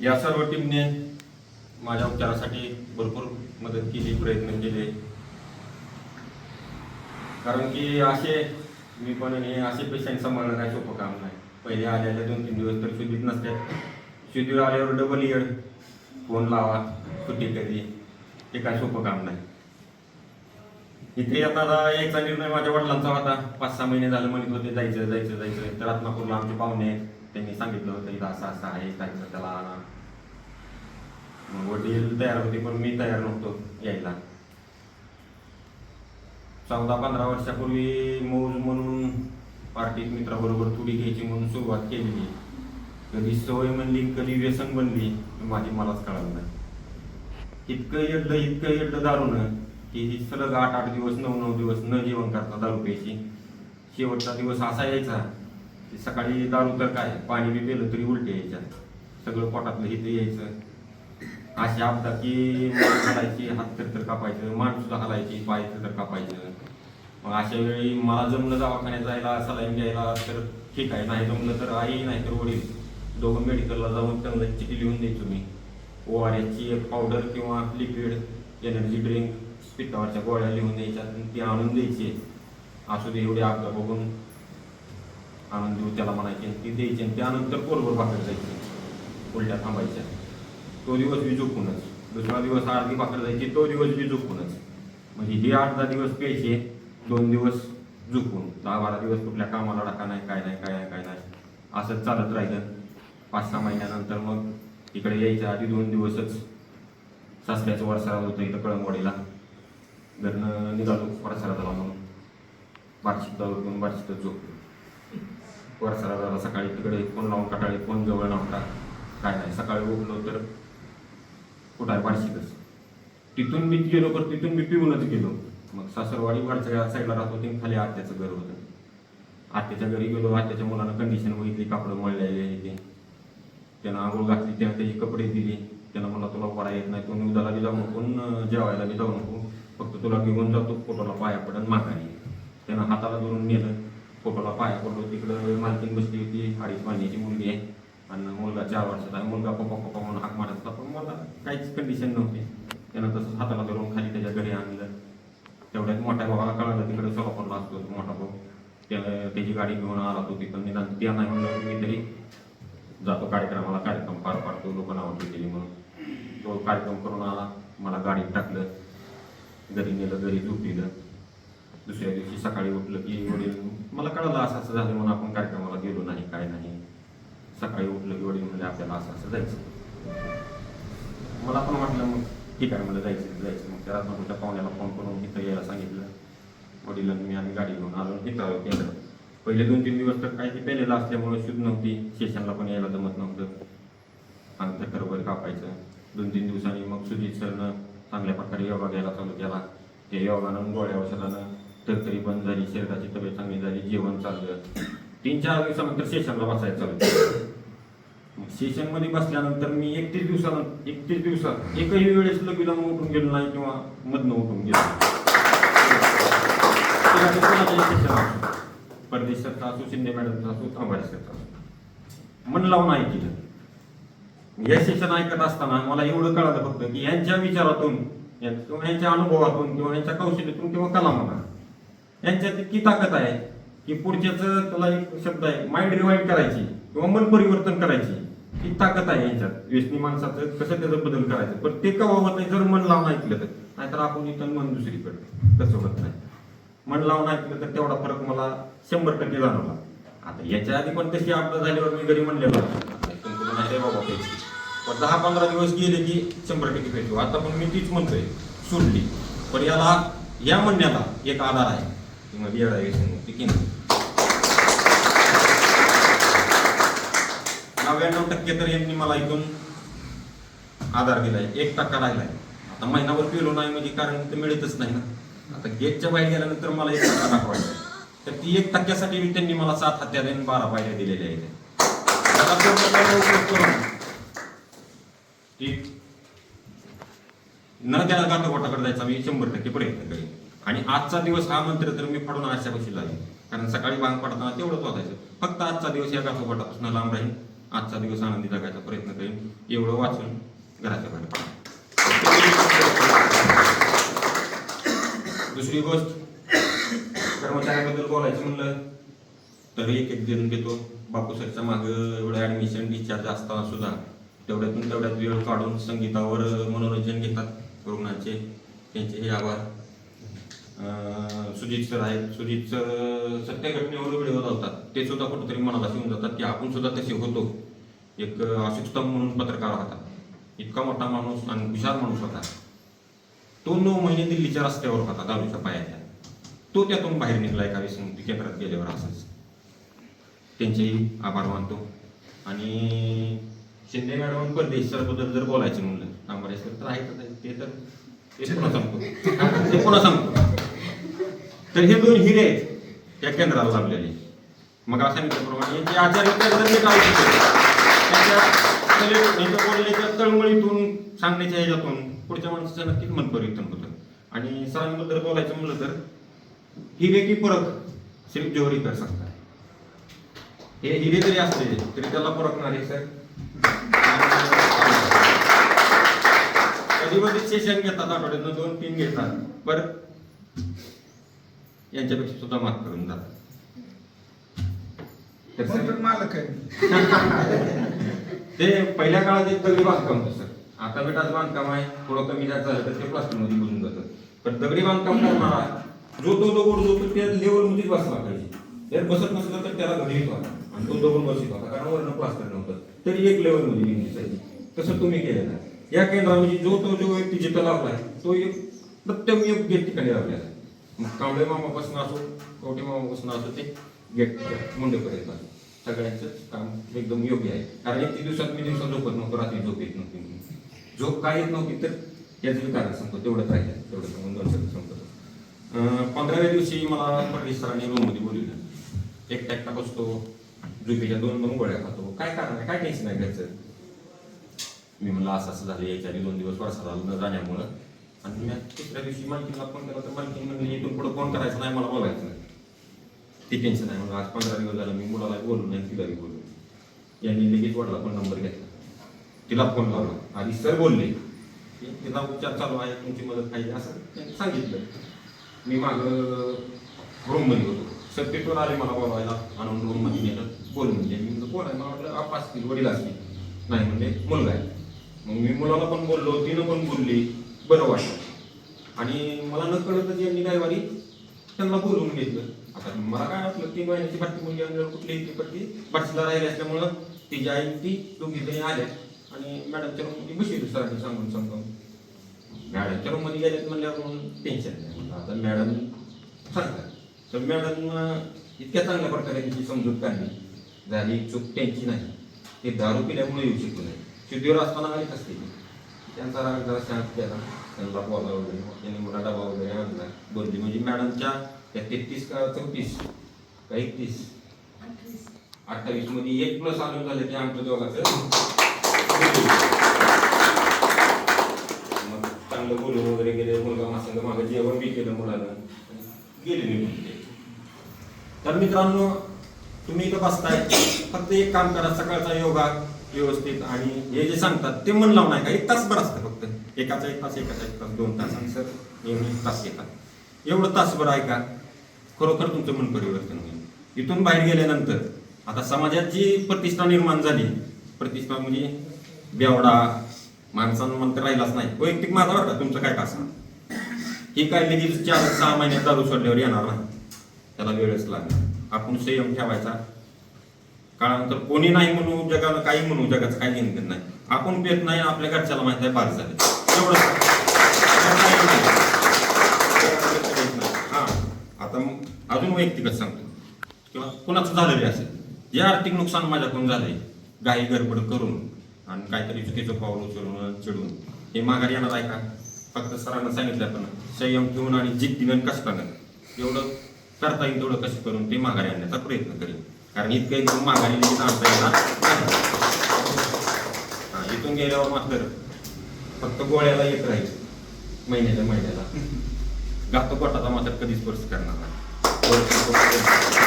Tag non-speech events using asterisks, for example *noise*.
या सर्व टीमने माझ्या उपचारासाठी भरपूर मदत केली प्रयत्न केले. कारण की असे मी पण हे असे पेशंट सांभाळणं काय सोपं काम नाही. पहिले आलेले दोन तीन दिवस तर शुद्धीत नसतात शुद्धीवर आल्यावर डबल इयर फोन लावा सुट्टी कधी? ते काय सोपं काम नाही. इथे आता यायचा निर्णय माझ्या वडिलांचा होता. पाच सहा महिने झाले म्हणत होते जायचं जायचं जायचं. तर रत्नापूरला आमचे पाहुणे आहेत. त्यांनी सांगितलं होतं इथं असं असं आहे त्यांचं त्याला आणा मग वडील तयार होते पण मी तयार नव्हतो यायला चौदा पंधरा वर्षापूर्वी मौज म्हणून पार्टीत मित्राबरोबर तुडी घ्यायची म्हणून सुरुवात केलेली कधी सवय म्हणली कधी व्यसन बनली माझी मलाच कळालं नाही इतकं येडलं इतकं येडलं दारूनं की ही सलग आठ आठ दिवस नऊ नऊ दिवस न जेवण करता दारू प्यायची शेवटचा दिवस असा यायचा की सकाळी दारू तर काय पाणी बी पेलं तरी उलटे यायच्यात. सगळं पोटातलं हिथं यायचं. अशी आपदा की हलायची हात तर तर कापायचं मान सुद्धा हलायची पाय तर कापायचं. मग अशा वेळी मला जमलं दवाखान्यात जायला सलाईन घ्यायला तर ठीक आहे. नाही जमलं तर आई नाही तर वडील. दोघं मेडिकलला जाऊन त्यांना चिठी लिहून द्यायचो मी ओ आर एसची एक पावडर किंवा लिक्विड एनर्जी ड्रिंक पित्तावरच्या गोळ्या लिहून द्यायच्या. ती आणून द्यायची. असू दे एवढी आपदा बघून आणून देऊ त्याला म्हणायचे ती द्यायची आणि त्यानंतर पोरभर भाकर जायची. उलट्या थांबायच्या. तो दिवस मी झोपूनच. दुसरा दिवस अर्धी भाकर जायची तो दिवस बी झोपूनच. म्हणजे हे आठ दहा दिवस प्यायचे दोन दिवस झुकून दहा बारा दिवस कुठल्या कामाला टाका नाही काय नाही काय नाही काय नाही. असंच चालत राहिलं. पाच सहा महिन्यानंतर मग इकडे यायच्या आधी दोन दिवसच सासऱ्याचं वरसाळा होतं इथं कळंगवडीला घरनं निघालो वरसाळा झाला म्हणून. बारशीत जाऊ घेऊन बार्शीतच झोपलो. वरसाळा झाला सकाळी तिकडे फोन लावून कटाळी फोन जवळ नव्हता काय नाही. सकाळी उठलो तर कुठं आहे बार्शीतच तिथून मी गेलो तर तिथून मी पिऊनच गेलो. मग सासरवाडी वरच्या साईडला राहतो ते खाली आत्याचं घर होतं. आत्याच्या घरी गेलो. आत्याच्या मुलानं कंडिशन बघितली कापडं मळलेले ते. त्यानं आंघोळ घातली त्यानं त्याचे कपडे दिले. त्यानं मला तुला पडा येत नाही तू उद्याला बी जाऊ नको जेवायला बी जाऊ नको. फक्त तुला घेऊन जातो फोटोला पाया पडन माघारी त्यानं हाताला धरून नेलं. फोटोला पाया पडलो तिकडं मालकीन बसली होती. अडीच महिन्याची मुलगी आहे. आणि मुलगा चार वर्षाचा आहे. मुलगा पप्पा पप्पा म्हणून हाक मारत होता. पण मला काहीच कंडिशन नव्हती. त्यानं तसंच हाताला धरून खाली त्याच्या घरी आणलं. तेवढ्यात मोठ्या भावाला कळालं तिकडे सोलापूरला असतो मोठा भाऊ. त्याला त्याची गाडी घेऊन आला तो तिथं. निदान त्या नाही म्हणलं मी तरी जातो कार्यक्रमाला. कार्यक्रम पार पाडतो. लोकांना आवडली गेली म्हणून. तो कार्यक्रम करून आला. मला गाडीत टाकलं. घरी नेलं घरी झोपलं दुसऱ्या दिवशी सकाळी उठलं की वडील मला कळलं असं असं झालं म्हणून आपण कार्यक्रमाला गेलो नाही काय नाही. सकाळी उठलं की वडील म्हणजे आपल्याला असं असं जायचं. मला पण वाटलं मग ठीक आहे मला जायचं जायचं मग त्या तुमच्या पाहुण्याला फोन करून इथं यायला सांगितलं. वडिलांनी मी आम्ही गाडी घेऊन आलो इथं केलं पहिले दोन तीन दिवस तर काही पेलेलं असल्यामुळे शुद्ध नव्हती. स्टेशनला पण यायला जमत नव्हतं. आणि थकर वगैरे कापायचं. दोन तीन दिवसांनी मग सुजित सरनं चांगल्या प्रकारे योगा घ्यायला चालू केला. ते योगानं गोळ्या औषधानं तरतरी बंद झाली शरीराची तब्येत चांगली झाली जेवण चाललं तीन चार दिवसानंतर सेशनला बसायचं चालू सेशनमध्ये बसल्यानंतर मी एकतीस दिवसानंतर एकतीस दिवसात एकही वेळेस लगेच उठून गेलो नाही किंवा मधनं उठून गेलो परदेशात असो. परदेशाचा असो शिंदे मॅडमचा असो तांबाडीचा असो. मन लावून ऐकलं या सेशन ऐकत असताना मला एवढं कळालं फक्त की यांच्या विचारातून यांच्या अनुभवातून किंवा यांच्या कौशल्यातून किंवा कला म्हणा यांच्यात इतकी ताकद आहे की पुढच्याच त्याला एक शब्द आहे माइंड रिवाइंड करायची किंवा मन परिवर्तन करायची. ही ताकद आहे यांच्यात. व्यसनी माणसाचं कसं त्याचा बदल करायचं? पण ते कवा होत नाही जर मन लावून ऐकलं तर नाहीतर आपण इथं मन दुसरीकडे. कसं होत नाही. मन लावून ऐकलं तर तेवढा फरक मला शंभर टक्के जाणवला. आता याच्या आधी पण तशी आपलं झाल्यावर मी घरी म्हणलेलो नाही रे बाबा पैसे पण दहा पंधरा दिवस गेले की शंभर टक्के भेटतो आता पण मी तीच म्हणतोय सोडली. पण याला या म्हणण्याला एक आधार आहे. की मग येडा व्यसनमुक्ती नव्याण्णव टक्के तर यांनी मला इथून आधार दिलाय. एक टक्का राहिलाय. आता महिनाभर पिलो नाही म्हणजे कारण ते मिळतच नाही ना. आता गेटच्या बाहेर गेल्यानंतर मला एक टक्का दाखवायचा तर ती एक टक्क्यासाठी त्यांनी मला सात हत्या आणि बारा पायऱ्या दिलेल्या आहेत. ठीक. न त्याला गाठोपाठाकडे जायचा मी शंभर टक्के प्रयत्न करेन. आणि आजचा दिवस हा मंत्र तर मी फाडून आशापाशी लागेल. कारण सकाळी बांग पडताना तेवढंच वाचायचं. फक्त आजचा दिवस या गाठोपाठापासून लांब राहील आजचा दिवस आनंदी जगायचा प्रयत्न करेन. एवढं वाचून घराच्या बाहेर पडा. दुसरी गोष्ट कर्मचाऱ्याबद्दल बोलायचं म्हणलं तर एक एक दिन घेतो. सरच्या मागं एवढं ॲडमिशन डिस्चार्ज असताना सुद्धा तेवढ्यातून तेवढ्यात वेळ काढून संगीतावर मनोरंजन घेतात रुग्णांचे. त्यांचे हे आभार. सुजित सर आहेत. सुजित सर सत्य घटनेवर व्हिडिओ लावतात. ते सुद्धा कुठेतरी मनाला शिवून जातात की आपण सुद्धा तसे होतो. एक अशुस्तम म्हणून पत्रकार होता इतका मोठा माणूस आणि हुशार माणूस होता. तो नऊ महिने दिल्लीच्या रस्त्यावर होता दारूच्या पायाच्या. तो त्यातून बाहेर निघला एका विसंगती केंद्रात गेल्यावर असंच. त्यांचेही आभार मानतो. आणि शिंदे मॅडम परदेश सरबद्दल जर बोलायचं म्हणलं तांबरे सर तर आहे. ते तर ते पुन्हा सांगतो *laughs* ते पुन्हा सांगतो तर हे दोन हिरे आहेत या केंद्राला लाभलेले मग असं सांगितल्याप्रमाणे जे आचार्य केंद्र जे काय त्यांच्या तले- बोलण्याच्या तळमळीतून सांगण्याच्या ह्याच्यातून पुढच्या माणसाचं नक्कीच मन परिवर्तन होतं आणि सरांबद्दल बोलायचं म्हणलं तर हिरे की परख श्री जोहरी सांगतात हे हिरे जरी असले तरी त्याला परखणारे सर कधी कधी सेशन घेतात आठवड्यातनं दोन तीन घेतात पर यांच्यापेक्षा सुद्धा माफ करून मालक आहे? ते पहिल्या काळात एक दगडी बांधकाम होतं सर. आता बेटाचं बांधकाम आहे थोडं कमी जास्त झालं तर ते प्लास्टरमध्ये घुसून जातं. पण दगडी बांधकाम करणारा जो तो दगड जो तो त्या लेवल मध्येच बसला पाहिजे जर बसत नसलं तर त्याला येत होता आणि तो दगड बसत होता कारण वरनं प्लास्टर नव्हतं. तरी एक लेवलमध्ये घेऊन तसं तुम्ही केलेलं या केंद्रामध्ये जो तो जो व्यक्ती जिथं लावलाय तो एक प्रत्येक एक गेट ठिकाणी लावलेला आहे. कांबळे मामापासून असो कवटे मामापासून असो ते गेट मुंडेपर्यंत असो. सगळ्यांचं काम एकदम योग्य आहे. कारण एक दिवसात मी दिवसात झोपत नव्हतो रात्री झोप येत नव्हती. म्हणून. झोप काय येत नव्हती तर याचं कारण सांगतो तेवढंच आहे. तेवढं सांगून दोन शब्द सांगतो. पंधराव्या दिवशी मला परदेश सरांनी रूममध्ये बोलवलं. एक टॅक्टा बसतो झोपेच्या दोन दोन गोळ्या खातो. काय कारण आहे? काय टेन्शन आहे घरचं मी म्हणलं असं असं झालं याच्या आधी दोन दिवस वर्षा झालं न जाण्यामुळं. आणि मी दुसऱ्या दिवशी मालकीला फोन केला तर मालकी म्हणली इथून पुढे फोन करायचा नाही मला बोलायचं नाही. ती टेन्शन आहे. म्हणून आज पंधरा दिवस झाला मी मुलाला बोलून नाही तिला बोलू यांनी लगेच वडला पण नंबर घेतला. तिला फोन लावला. आधी सर बोलले की तिला उपचार चालू आहे तुमची मदत पाहिजे असं त्यांनी सांगितलं. मी माग रूममध्ये होतो. सर पेटवर आले मला बोलवायला. आणून रूममध्ये नेलं. बोल म्हणजे मी म्हणलं मला वाटलं आप असतील वडील असतील. नाही म्हणजे मुलगा आहे. मग मी मुलाला पण बोललो तिनं पण बोलली. बरं वाटलं. आणि मला न कळत यांनी काय वारी त्यांना बोलवून घेतलं. आता मला काय वाटलं ती महिन्याची भरती मुलगी आणि कुठली ती पट्टी भरतीला राहिली असल्यामुळं तिची आई ती दोघी जणी आल्या. आणि मॅडमच्या रूममध्ये बसली सरांनी सांगून सांगून. मॅडमच्या रूममध्ये गेल्यात म्हणल्यावर म्हणून टेन्शन नाही. म्हणलं आता मॅडम सांगतात. तर मॅडम इतक्या चांगल्या प्रकारे तिची समजूत काढली. झाली चूक त्यांची नाही ते दारू पिल्यामुळे येऊ शकू नाही. शुद्धीवर असताना आलीच असते त्यांचा राग जरा शांत केला. त्यांना बोला वगैरे. त्यांनी मोठा डबा वगैरे आणला. बोलली म्हणजे मॅडमच्या त्या तेहतीस का चौतीस? का एकतीस? अठ्ठावीस. मध्ये एक प्लस आलं झालं ते आमच्या दोघांचं. मग चांगलं बोलून वगैरे गेले. मुलगा मासांग मागं जेवण बी केलं मुलाला. गेले मी म्हणते तर मित्रांनो तुम्ही इथं बसताय. फक्त एक काम करा. सकाळचा योगा. व्यवस्थित आणि हे जे सांगतात ते मन लावून का एक तासभर असतं फक्त. एकाचा एक तास एकाचा एक तास दोन तास सर नेहमी एक तास येतात. एवढं तासभर ऐका. खरोखर तुमचं मन परिवर्तन होईल. इथून बाहेर गेल्यानंतर आता समाजात जी प्रतिष्ठा निर्माण झाली प्रतिष्ठा म्हणजे बेवडा माणसांमध्ये राहिलाच नाही. वैयक्तिक माझा बरं तुमचं काय का ही काय लगेच चार सहा महिन्यात दारू सोडल्यावर येणार नाही. त्याला वेळच लागणार. आपण संयम ठेवायचा. काळानंतर कोणी नाही म्हणू जगाला काही म्हणू जगाचं काही नियंत्रण नाही. आपण पेत नाही आपल्या घरच्याला माहीत आहे बाद झाले. हा. आता मग अजून वैयक्तिकच सांगतो. किंवा कुणाचं झालेले असेल. जे आर्थिक नुकसान माझ्याकडून झालंय. गाई गडबड करून आणि काहीतरी चुकीचं पाऊल उचलून चिडून. हे माघारी येणार आहे का? फक्त सरांना सांगितलं पण संयम ठेवून आणि जिद्दीनं कष्टानं एवढं करता येईल तेवढं कसं करून ते माघारी आणण्याचा प्रयत्न करेल कारण इतकं एकदम माघारी लगेच आणता येणार. हा, इथून गेल्यावर मात्र फक्त गोळ्याला येत राहील. महिन्याच्या महिन्याला. *laughs* गातो पोटाचा मात्र कधी स्पर्श करणार नाही.